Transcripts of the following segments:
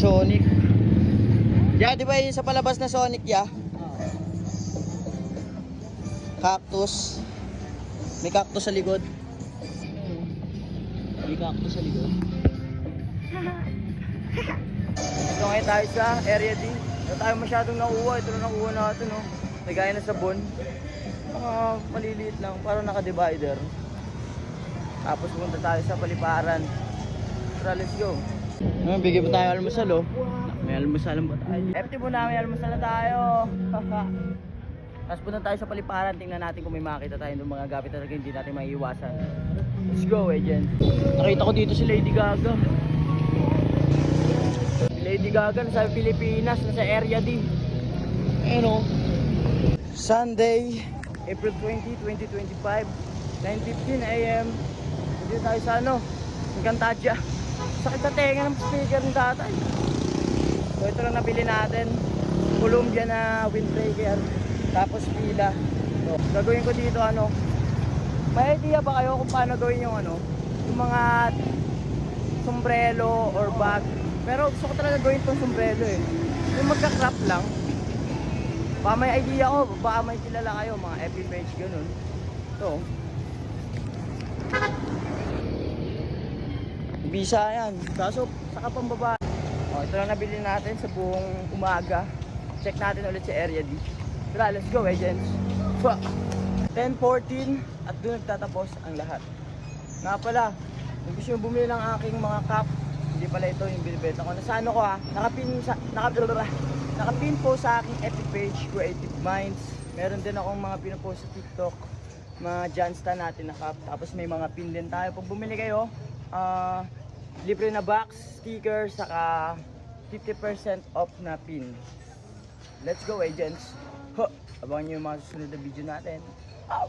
Sonic. Ya, di ba yung sa palabas na Sonic, ya? Cactus. May cactus sa likod. May cactus sa likod. Ito ngayon tayo sa area D. Ito tayo masyadong nakuha. Ito na nakuha natin, no? May gaya na sabon. Mga maliliit lang, parang naka-divider. Tapos pumunta tayo sa paliparan. Tara, let's go. Ngayon, bigyan pa tayo almusal, oh. May almusal ba tayo? FT po namin, almusal na tayo. Tapos punta tayo sa paliparan, tingnan natin kung may makita tayo ng mga gamit talaga hindi natin maiiwasan. Let's go, agent. Nakita ko dito si Lady Gaga. Si Lady Gaga nasa Pilipinas, nasa area D. Ayun, oh. Sunday, April 20, 2025, 9.15 a.m. Dito tayo sa ano, Encantadia. Sakit sa tenga ng speaker ng tatay. So ito lang nabili natin. Columbia na windbreaker. Tapos pila. So, gagawin ko dito ano. May idea ba kayo kung paano gawin yung ano? Yung mga sombrero or bag. Pero gusto ko talaga gawin tong sombrero eh. Yung magka-crop lang. Baka may idea ko, baka may kilala kayo, mga FB page, ganun. Ito. Bisa yan. Kaso, saka pang baba. Oh, ito lang nabili natin sa buong umaga. Check natin ulit sa area D. Tara, let's go, agents. Pwa! 10.14 at doon nagtatapos ang lahat. Nga pala, kung gusto nyo bumili ng aking mga cup, hindi pala ito yung binibenta ko. Nasa ano ko ha, nakapin, sa, nakapin, nakapin po sa aking FB page, Creative Minds. Meron din akong mga pinopost sa TikTok, mga Johnston natin na cup. Tapos may mga pin din tayo. Pag bumili kayo, ah, libre na box, sticker, saka 50% off na pin. Let's go agents. Huh. Abangan nyo yung mga susunod na video natin. Ow!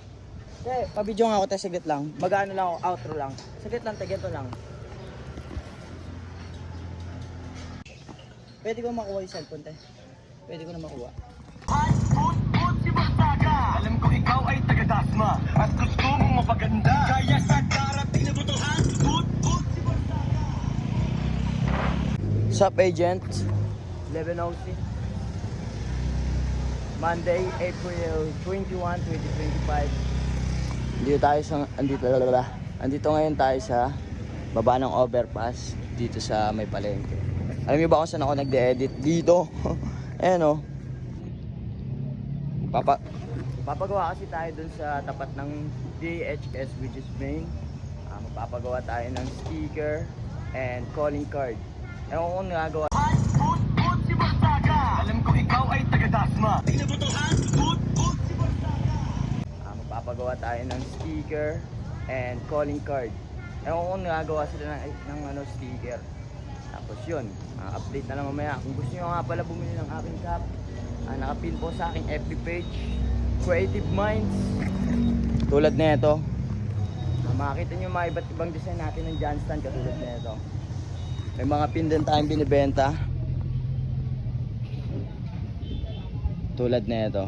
Okay, pabidyo nga ako tayo saglit lang. Mag-ano lang ako, outro lang. Saglit lang, tageto lang. Pwede ko makuha yung cellphone, te. Pwede ko na makuha. Alam ko ikaw ay taga-dasma At gusto mong mapaganda Kaya sa darating na butuhan Sup, agent? 11.06 Monday, April 21, 2025 Dito tayo sa, andito, lalala. andito ngayon tayo sa baba ng overpass dito sa may palengke. Alam niyo ba kung saan ako nagde-edit? Dito. Ayan o. Papa, papagawa kasi tayo dun sa tapat ng DHS which is main. Ah, magpapagawa tayo ng sticker and calling card. Ewan ko kung nagagawa. Good, good si Barsaga Alam ko ikaw ay taga-dasma Tinabutuhan Good, good si Barsaga Ah, magpapagawa tayo ng sticker and calling card. Ewan ko kung nagagawa sila ng, ng ano, sticker. Tapos yun, ah, update na lang mamaya. Kung gusto nyo nga pala bumili ng aking cap, ah, nakapin po sa aking FB page, Creative Minds. Tulad na ito. Ah, makikita nyo mga iba't ibang design natin ng Johnston katulad na ito. May mga pin din tayong binibenta. Tulad na ito.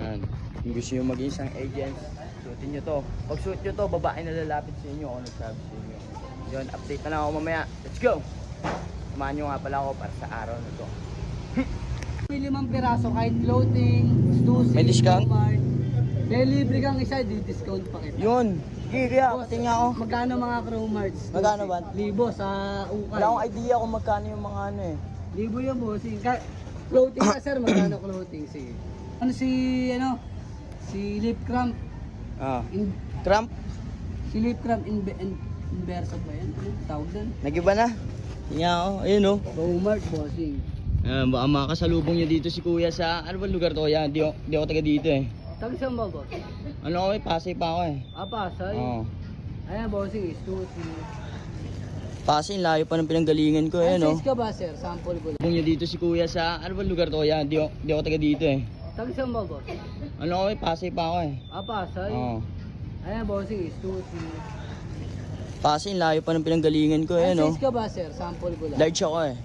Ayan. Kung gusto nyo maging isang agent, suotin nyo to. Pag suot nyo to, babae na lalapit sa inyo kung nagsabi sa inyo. Yun, update na lang ako mamaya. Let's go! Samahan nyo nga pala ako para sa araw na to. May limang piraso kahit floating, stussy, May discount? Walmart. Libre kang isa, di discount pa kita. Yun! Kaya, pati nga ako. Magkano mga Cromarts? Magkano ba? Libo sa ukay. Wala akong idea kung magkano yung mga ano eh. Libo yan bossing. Ka floating ka sir, magkano clothing? Sige. Ano si, ano? Si lip cramp. Ah. In, Cramp? si lip cramp in, in, inversa ba yan? Tawag doon? Nagiba na. Tingnan ako. Ayun oh. Cromart bossing. Ah, baka makasalubong nyo dito si kuya sa, ano ba lugar to? Yan, di, ako- di ako taga dito eh. Taga saan ba boss? Ano ako eh, Pasay pa ako eh. Ah, Pasay. Oo. Ayan bossing, stussy. Pasay, layo pa ng pinanggalingan ko eh, Ano no? size ka ba sir? Sample ko lang. Salubong nyo dito si kuya sa, ano ba lugar to? Yan, di, ako- di ako taga dito eh. Taga saan ba boss? Ano ako eh, Pasay pa ako eh. Ah, Pasay. Oo. Ayan bossing, stussy. Pasay, layo pa ng pinanggalingan ko eh, Ano no? size ka ba sir? Sample ko lang. Large ako eh.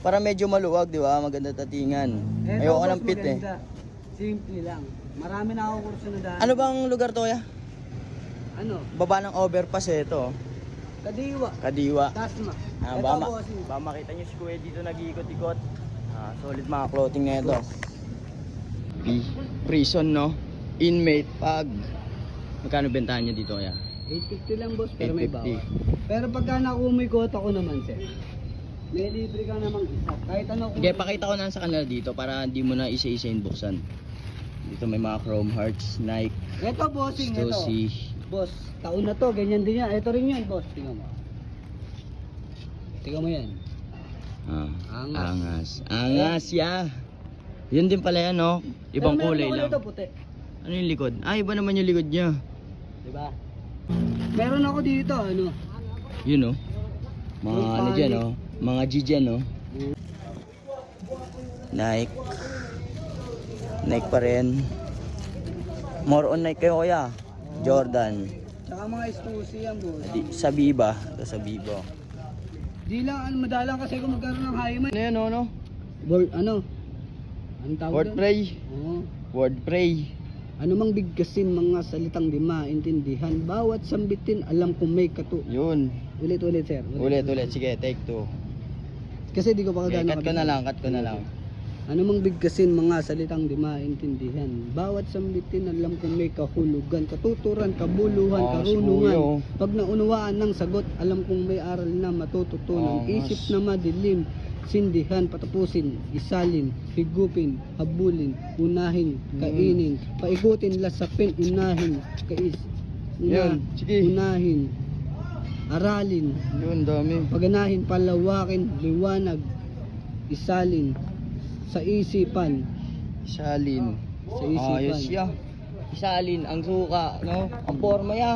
Para medyo maluwag, di ba? Maganda tatingan. Eto, Ayoko ng pit eh. Simple lang. Marami na ako kurso na daan. Ano bang lugar to ya? Ano? Baba ng overpass eh ito. Kadiwa. Kadiwa. Tasma. Ah, Ito, baka, ma- baka makita nyo si Kuya dito nag-iikot-ikot. Ah, solid mga clothing na ito. P- Prison, no? Inmate, pag. Magkano bentahan nyo dito kaya? 850 lang boss, pero may 850. bawa. Pero pagka nakumay kota ko naman sir, may libre ka namang isa. Kahit ano Sige, pakita ko na sa kanila dito para hindi mo na isa-isa buksan. Dito may mga chrome hearts, Nike, Ito bossing, ito. Stussy. Boss, taon na to, ganyan din yan. Ito rin yan, boss. Tingnan mo. Tingnan mo yan. Ah, Angas. angas. Angas, ya. Yun din pala yan, no? Ibang Pero meron kulay ako lang. Ito, puti. Ano yung likod? Ah, iba naman yung likod niya. Diba? Meron ako dito, ano? Yun, no? Mga Yung ano dyan, no? Mga G dyan, no? Nike. Nike pa rin. More on Nike kayo, kuya. Jordan. Tsaka mga Stussy yan, boss. Di, sa Biba. Ito sa Biba. Di lang, ano, madalang kasi kung magkaroon ng high Ano yan, no? no? Word, ano? Anong tawag Word doon? pray. Oo. Word pray. Ano mang bigkasin mga salitang di maintindihan. Bawat sambitin alam kung may katu. Yun. Ulit, ulit, sir. Ulit, ulit. Sige, take two. Kasi di ko pa Okay, kagana cut ko na lang, cut ko na lang. Ano mang bigkasin mga salitang di maintindihan. Bawat sambitin alam kung may kahulugan, katuturan, kabuluhan, Oh, karunungan. Pag naunawaan ng sagot, alam kong may aral na matututunan. Oh, Isip mas- na madilim, sindihan, patapusin, isalin, higupin, habulin, unahin, Mm. kainin, paikutin, lasapin, unahin, kais, una, Yan, sige. unahin, aralin, Yun, dami. paganahin, palawakin, liwanag, isalin, sa isipan, Isalin. sa isipan. Ayos ya. Isalin, ang suka, no? Ang forma ya.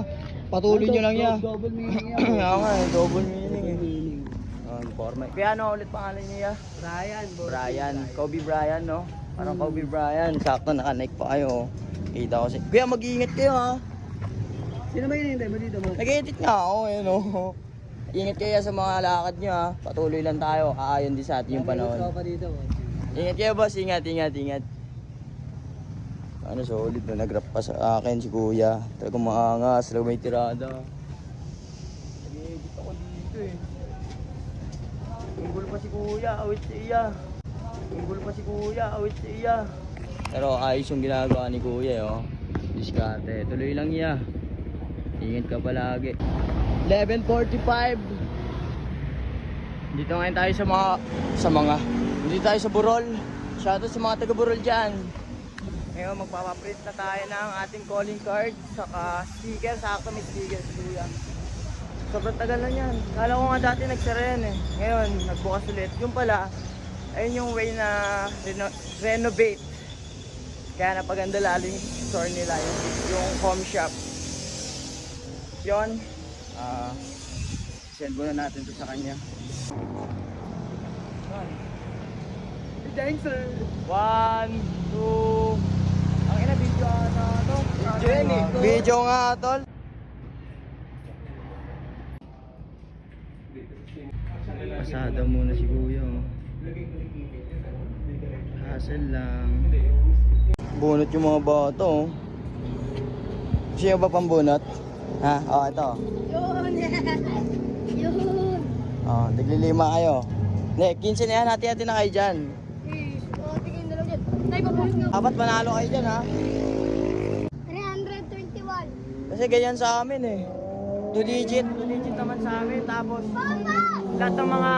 Patuloy nyo lang ya. Double meaning yan. Kaya nga, eh, double meaning eh. Ang forma. Kaya ano ulit pangalan niya ya? Brian. Brian. Kobe Bryant, no? Parang. Kobe Bryant. Sakto, naka-Nike pa kayo. oh. Kita ko si... Kuya, mag-iingat kayo ha. Sino ba yun mo dito, boss? Nag-edit nga ako, eh, no? Ingat kayo sa mga lakad nyo ha. Patuloy lang tayo. Aayon din sa atin yung panahon. pa dito, boss. Ingat kayo boss, ingat, ingat, ingat. Ano solid na nag-rap pa sa akin si kuya. Talagang maangas, talagang may tirada. Nag-edit ako dito eh. Unggol pa si kuya, awit sa iya. Unggol pa si kuya, awit sa iya. Pero ayos yung ginagawa ni kuya eh, oh. Diskarte, tuloy lang iya. Ingat ka palagi. 11.45 dito ngayon tayo sa mga sa mga dito tayo sa Burol. Shoutout sa mga taga Burol dyan. Ngayon magpapaprint na tayo ng ating calling card saka sticker sakto may sticker si Kuya. Sobrang tagal na yan kala ko nga dati nagsara yan eh. Ngayon nagbukas ulit. Yung pala ayun yung way na reno- renovate. Kaya napaganda lalo yung store nila yung, yung home shop. Yun ah send muna natin to sa kanya Thanks, sir. One, two... Ang ina, video na to. Video yan eh. Video nga, tol. Pasada muna si kuya, oh. Hassle lang. Bunot yung mga bata, oh. Sino ba pambunot? Ha? Oh, ito. Yun! Yun! Oh, naglilima kayo. Hindi, 15 na yan. Hati-hati na kayo dyan. Eh, oh, tingin na lang yan. Tay, papulit nga. Apat panalo kayo dyan, ha? 321. Kasi ganyan sa amin eh. Two digit. Two digit naman sa amin. Tapos lahat ng mga